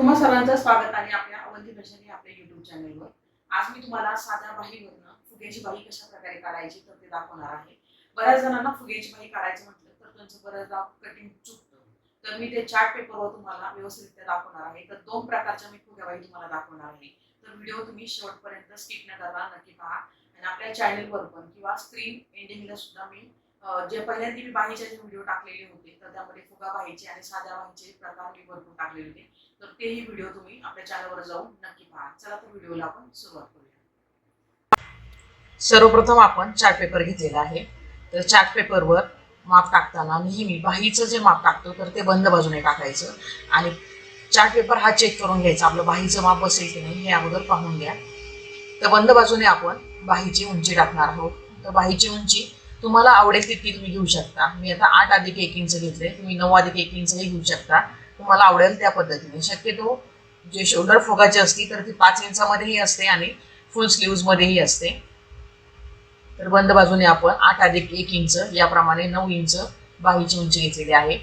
तुम्हा सर्वांचं स्वागत आहे आपल्या अवंती दर्शनी आपल्या युट्यूब चॅनलवर आज मी तुम्हाला साध्या बाहीवरनं फुग्याची बाही कशा प्रकारे काढायची तर ते दाखवणार आहे. बऱ्याच जणांना फुग्याची बाही काढायचं म्हटलं तर त्यांचं बऱ्याचदा कटिंग चुकतं. तर मी ते चार्ट पेपरवर तुम्हाला व्यवस्थितरित्या दाखवणार आहे. तर दोन प्रकारच्या मी फुग्या बाही तुम्हाला दाखवणार आहे. तर व्हिडिओ तुम्ही शेवटपर्यंत स्किप न करता नक्की पहा. आणि आपल्या चॅनलवर पण किंवा स्क्रीन एंडिंगला सुद्धा मी जे पहिल्यांदा मी बाहीचे जे व्हिडिओ टाकलेले होते तर त्यामध्ये फुगा बाहीचे आणि साध्या बाहीचे प्रकार मी भरपूर टाकलेले होते. तर तेही व्हिडिओ तुम्ही आपल्या चॅनलवर जाऊन नक्की पहा. चला तर व्हिडिओला आपण सुरुवात करूया. सर्वप्रथम आपण चार्ट पेपर घेतलेला आहे. तर चार्ट पेपरवर माप टाकताना नेहमी बाहीचं जे माप टाकतो तर ते बंद बाजूने टाकायचं आणि चार्ट पेपर हा चेक करून घ्यायचा. आपलं बाहीचं माप बसेल की नाही हे अगोदर पाहून घ्या. तर बंद बाजूने आपण बाहीची उंची टाकणार आहोत. तर बाहीची उंची तुम्हाला आवडेल तितकी तुम्ही घेऊ शकता. मी आता आठ अधिक एक इंच घेतले तुम्ही नऊ अधिक एक इंचही घेऊ शकता. तुम्हाला आवडेल त्या पद्धतीने. शक्यतो जे शोल्डर फोगाची असती तर ती पाच इंचामध्येही असते आणि फुल स्लीव्जमध्येही असते. तर बंद बाजूने आपण आठ अधिक एक इंच याप्रमाणे नऊ इंच बाहीची उंची घेतलेली आहे.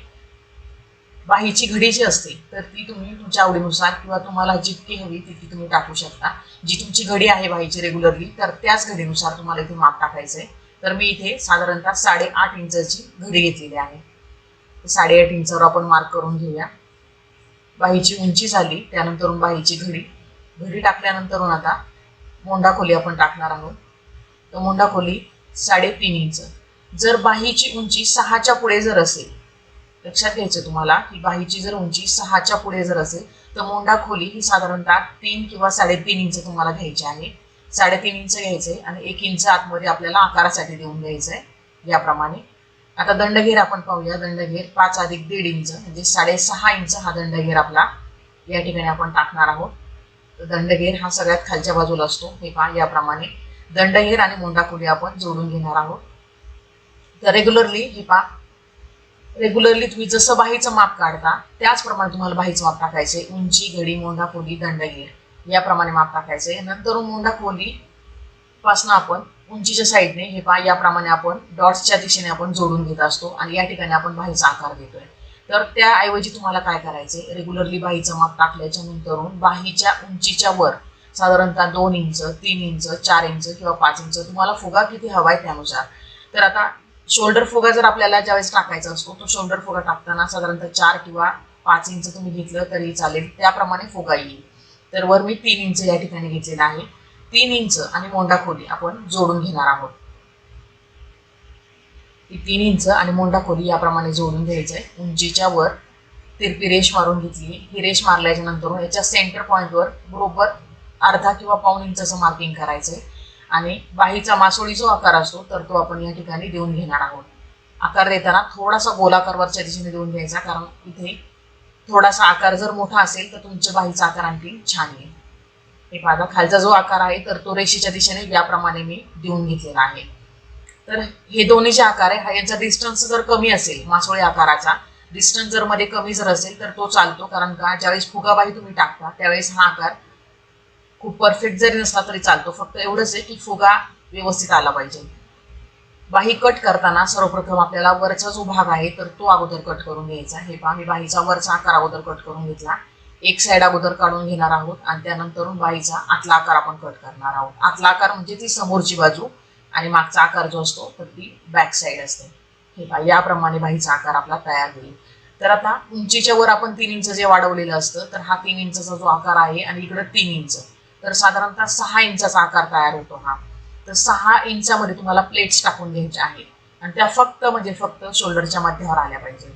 बाहीची घडी जी असते तर ती तुम्ही तुमच्या आवडीनुसार किंवा तुम्हाला जितकी हवी तितकी तुम्ही टाकू शकता. जी तुमची घडी आहे बाहीची रेग्युलरली तर त्याच घडीनुसार तुम्हाला इथे माप टाकायचं आहे तर मी इथे साधारणतः साडेआठ इंचाची घडी घेतलेली आहे. साडेआठ इंचावर आपण मार्क करून घेऊया. बाहीची उंची झाली त्यानंतरून बाहीची घडी. घडी टाकल्यानंतरून आता मोंडा खोली आपण टाकणार आहोत. तर मोंडा खोली साडेतीन इंच. जर बाहीची उंची सहाच्या पुढे जर असेल लक्षात घ्यायचं तुम्हाला की बाहीची जर उंची सहाच्या पुढे जर असेल तर मोंडा खोली ही साधारणतः तीन किंवा साडेतीन इंच तुम्हाला घ्यायची आहे. साडेतीन इंच घ्यायचे आणि एक इंच आतमध्ये आपल्याला आकारासाठी देऊन द्यायचं आहे याप्रमाणे. आता दंडघेर आपण पाहूया. दंडघेर पाच अधिक दीड इंच म्हणजे साडेसहा इंच हा दंडघेर आपला या ठिकाणी आपण टाकणार आहोत. तर दंडघेर हा सगळ्यात खालच्या बाजूला असतो. हे पहा याप्रमाणे दंडघेर आणि मोंडा आपण जोडून घेणार आहोत. तर रेग्युलरली हे पहा रेग्युलरली तुम्ही जसं बाहीचं माप काढता त्याचप्रमाणे तुम्हाला बाहीचं माप टाकायचे उंची घडी मोंढा खोली दंडगीर याप्रमाणे माप टाकायचे नंतर मोंढा खोली पासून आपण उंचीच्या साईडने हे पहा याप्रमाणे आपण डॉट्सच्या दिशेने आपण जोडून घेत असतो आणि या ठिकाणी आपण बाहीचा आकार देतोय. तर त्याऐवजी तुम्हाला काय करायचे रेग्युलरली बाहीचं माप टाकल्याच्या नंतरून बाहीच्या उंचीच्या वर साधारणतः दोन इंच तीन इंच चार इंच किंवा पाच इंच तुम्हाला फुगा किती हवाय त्यानुसार. तर आता शोल्डर फुगा जर आपल्याला ज्यावेळेस टाकायचा असतो तो शोल्डर फुगा टाकताना साधारणतः चार किंवा पाच इंच तुम्ही घेतलं तरी चालेल. त्याप्रमाणे फुगा येईल. तर वर मी तीन इंच या ठिकाणी घेतलेला आहे. तीन इंच आणि मोंडा खोली आपण जोडून घेणार आहोत. ही तीन इंच आणि मोंडा खोली याप्रमाणे जोडून घ्यायचं आहे. उंचीच्या वर तिरपी रेष मारून घेतली. ही रेष मारल्याच्या नंतर याच्या सेंटर पॉईंटवर बरोबर अर्धा किंवा पाऊण इंचाचं मार्किंग करायचं आहे. आणि बाहीचा मासोळी जो आकार असतो तर तो आपण या ठिकाणी देऊन घेणार आहोत. आकार देताना थोडासा गोलाकार वरच्या दिशेने देऊन घ्यायचा कारण इथे थोडासा आकार जर मोठा असेल तर तुमच्या बाहीचा आकार आणखी छान येईल. हे पाहा खालचा जो आकार आहे तर तो रेषेच्या दिशेने याप्रमाणे मी देऊन घेतलेला आहे. तर हे दोन्ही जे आकार आहे हा यांचा डिस्टन्स जर कमी असेल मासोळी आकाराचा डिस्टन्स जर मध्ये कमी जर असेल तर तो चालतो. कारण का ज्यावेळेस फुगाबाई तुम्ही टाकता त्यावेळेस हा आकार खूप परफेक्ट जरी नसला तरी चालतो. फक्त एवढंच आहे की फुगा व्यवस्थित आला पाहिजे. बाही कट करताना सर्वप्रथम आपल्याला वरचा जो भाग आहे तर तो अगोदर कट करून घ्यायचा. हे पहा मी बाहीचा वरचा आकार अगोदर कट करून घेतला. एक साईड अगोदर काढून घेणार आहोत आणि त्यानंतर बाहीचा आतला आकार आपण कट करणार आहोत. आतला आकार म्हणजे ती समोरची बाजू आणि मागचा आकार जो असतो तर ती बॅक साईड असते. हे पहा याप्रमाणे बाहीचा आकार आपला तयार होईल. तर आता उंचीच्या वर आपण तीन इंच जे वाढवलेलं असतं तर हा तीन इंचा जो आकार आहे आणि इकडं तीन इंच. तर साधारणतः सहा इंचाचा आकार तयार होतो हा. तर सहा इंचामध्ये तुम्हाला प्लेट्स टाकून घ्यायच्या आहेत. आणि त्या फक्त म्हणजे फक्त शोल्डरच्या मध्यावर आल्या पाहिजे.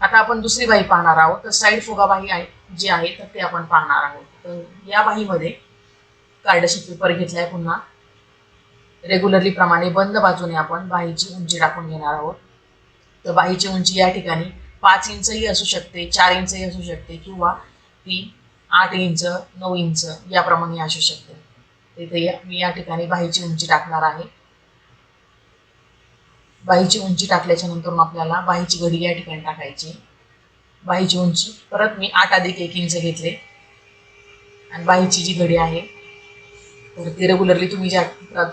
आता आपण दुसरी बाही पाहणार आहोत. तर साईड फुगा बाही आहे जी आहे तर ते आपण पाहणार आहोत. तर या बाहीमध्ये कार्डशीट पेपर घेतलाय पुन्हा. रेग्युलरली प्रमाणे बंद बाजूने आपण बाहीची उंची टाकून घेणार आहोत. तर बाहीची उंची या ठिकाणी पाच इंचही असू शकते चार इंचही असू शकते किंवा ती आठ इंच नऊ इंच याप्रमाणे असू शकते. तिथे मी या ठिकाणी बाहीची उंची टाकणार आहे. बाहीची उंची टाकल्याच्या नंतर आपल्याला बाहीची घडी या ठिकाणी टाकायची. बाहीची उंची परत मी आठ अधिक एक इंच घेतले. आणि बाहीची जी घडी आहे तर ती रेग्युलरली तुम्ही ज्या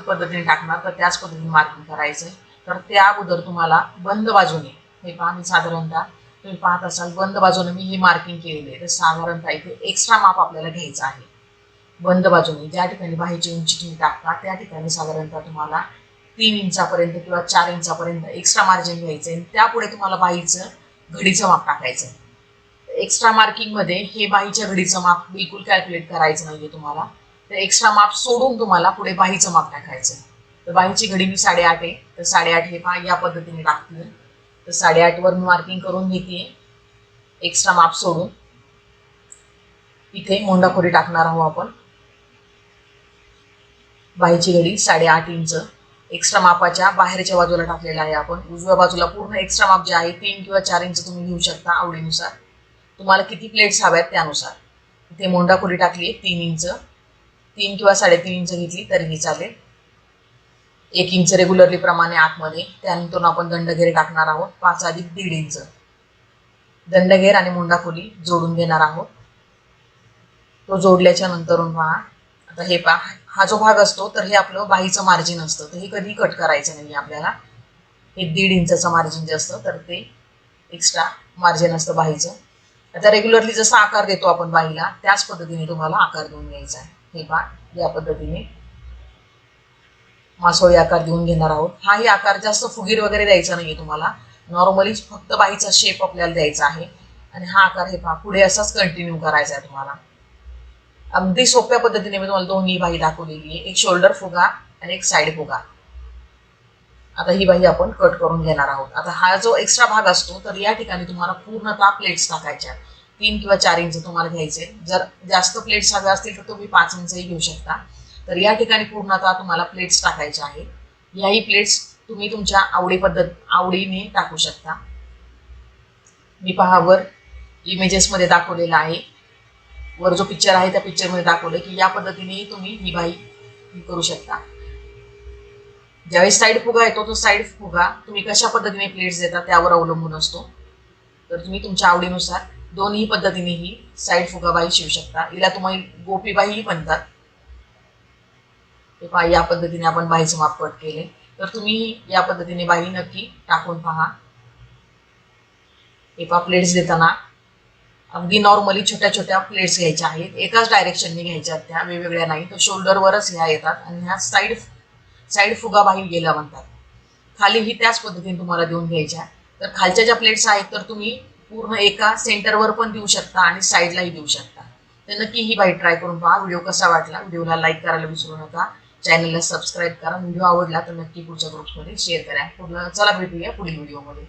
पद्धतीने टाकणार तर त्याच पद्धतीने मार्किंग करायचं. आहे तर त्या अगोदर तुम्हाला बंद बाजूने हे पहा मी साधारणतः तुम्ही पाहत असाल बंद बाजूने मी हे मार्किंग केलेले आहे. तर साधारणतः इथे एक्स्ट्रा माप आपल्याला घ्यायचं आहे. बंद बाजूने ज्या ठिकाणी बाहेरची उंची तुम्ही टाकता त्या ठिकाणी साधारणतः तुम्हाला तीन इंचापर्यंत किंवा चार इंचापर्यंत एक्स्ट्रा मार्जिन घ्यायचं आहे त्यापुढे तुम्हाला बाहीचं घडीचं माप टाकायचं एक्स्ट्रा मार्किंगमध्ये हे बाहीच्या घडीचं माप बिलकुल कॅल्क्युलेट करायचं नाहीये तुम्हाला. तर एक्स्ट्रा माप सोडून तुम्हाला पुढे बाहीचं माप टाकायचं तर बाहीची घडी मी साडेआठ आहे तर साडेआठ हे पहा या पद्धतीने टाकते. तर साडेआठवर मी मार्किंग करून घेते. एक्स्ट्रा माप सोडून. इथे मोंडाखोरी टाकणार आहोत आपण. बाहीची घडी साडेआठ इंच. एक्स्ट्रा मापाच्या बाहेरच्या बाजूला टाकलेला आहे आपण. उजव्या बाजूला पूर्ण एक्स्ट्रा माप जे आहे तीन किंवा चार इंच तुम्ही घेऊ शकता आवडीनुसार. तुम्हाला किती प्लेट्स हव्यात त्यानुसार. इथे मोंडाखोरी टाकली आहे तीन इंच. तीन किंवा साडेतीन इंच घेतली तरीही चालेल. एक इंच रेग्युलरली प्रमाणे आतमध्ये. त्यानंतर आपण दंडघेर टाकणार आहोत पाच अधिक दीड इंच. दंडघेर आणि मुंडाखोली जोडून घेणार आहोत. तो जोडल्याच्या नंतरून पहा. आता हे पहा हा जो भाग असतो तर हे आपलं बाहीचं मार्जिन असतं. तर हे कधी कट करायचं नाही आपल्याला. हे दीड इंचाचं मार्जिन जे असतं तर ते एक्स्ट्रा मार्जिन असतं बाहीचं. आता रेग्युलरली जसा आकार देतो आपण बाईला त्याच पद्धतीने तुम्हाला आकार देऊन घ्यायचा आहे. हे पहा या पद्धतीने मासोळी आकार देऊन घेणार आहोत. हाही आकार जास्त फुगीर वगैरे द्यायचा नाहीये तुम्हाला. नॉर्मलीच फक्त बाहीचा शेप आपल्याला द्यायचा आहे. आणि हा आकार हे पहा पुढे असाच कंटिन्यू करायचा आहे तुम्हाला. अगदी सोप्या पद्धतीने मी तुम्हाला दोन्ही बाही दाखवलेली आहे. एक शोल्डर फुगा आणि एक साईड फुगा. आता ही बाही आपण कट करून घेणार आहोत. आता हा जो एक्स्ट्रा भाग असतो तर या ठिकाणी तुम्हाला पूर्णतः प्लेट्स टाकायच्या तीन किंवा चार इंच तुम्हाला घ्यायचे जर जास्त प्लेट्स हव्या असतील तर तुम्ही पाच इंचही घेऊ शकता. तर या ठिकाणी पूर्णतः तुम्हाला प्लेट्स टाकायच्या आहेत. याही प्लेट्स तुम्ही तुमच्या आवडी पद्धत आवडीने टाकू शकता. मी पहावर इमेजेसमध्ये दाखवलेला आहे. वर जो पिक्चर आहे त्या पिक्चरमध्ये दाखवलं की या पद्धतीने तुम्ही ही बाई करू शकता. ज्यावेळेस साईड फुगा येतो तो साईड फुगा तुम्ही कशा पद्धतीने प्लेट्स देता त्यावर अवलंबून असतो. तर तुम्ही तुमच्या आवडीनुसार दोन्ही पद्धतीने ही साईड फुगाबाई शिवू शकता. हिला तुम्ही गोपीबाईही म्हणतात. ते पहा या पद्धतीने आपण बाईचं माप केले. तर तुम्ही या पद्धतीने बाई नक्की टाकून पहा. हे पहा प्लेट्स देताना अगदी नॉर्मली छोट्या छोट्या प्लेट्स घ्यायच्या आहेत. एकाच डायरेक्शनने घ्यायच्या त्या वेगवेगळ्या नाही. तर शोल्डरवरच ह्या येतात आणि ह्या साईड साईड फुगा बाही गेल्या म्हणतात. खाली ही त्याच पद्धतीने तुम्हाला देऊन घ्यायच्या तर खालच्या ज्या प्लेट्स आहेत तर तुम्ही पूर्ण एका सेंटरवर पण देऊ शकता आणि साईडलाही देऊ शकता. तर नक्की ही बाई ट्राय करून पहा. व्हिडिओ कसा वाटला? व्हिडिओला लाईक करायला विसरू नका. चॅनलला सबस्क्राईब करा. व्हिडिओ आवडला तर नक्की पुढच्या ग्रुप्समध्ये शेअर करा. पुढलं चला भेटूया पुढील व्हिडिओमध्ये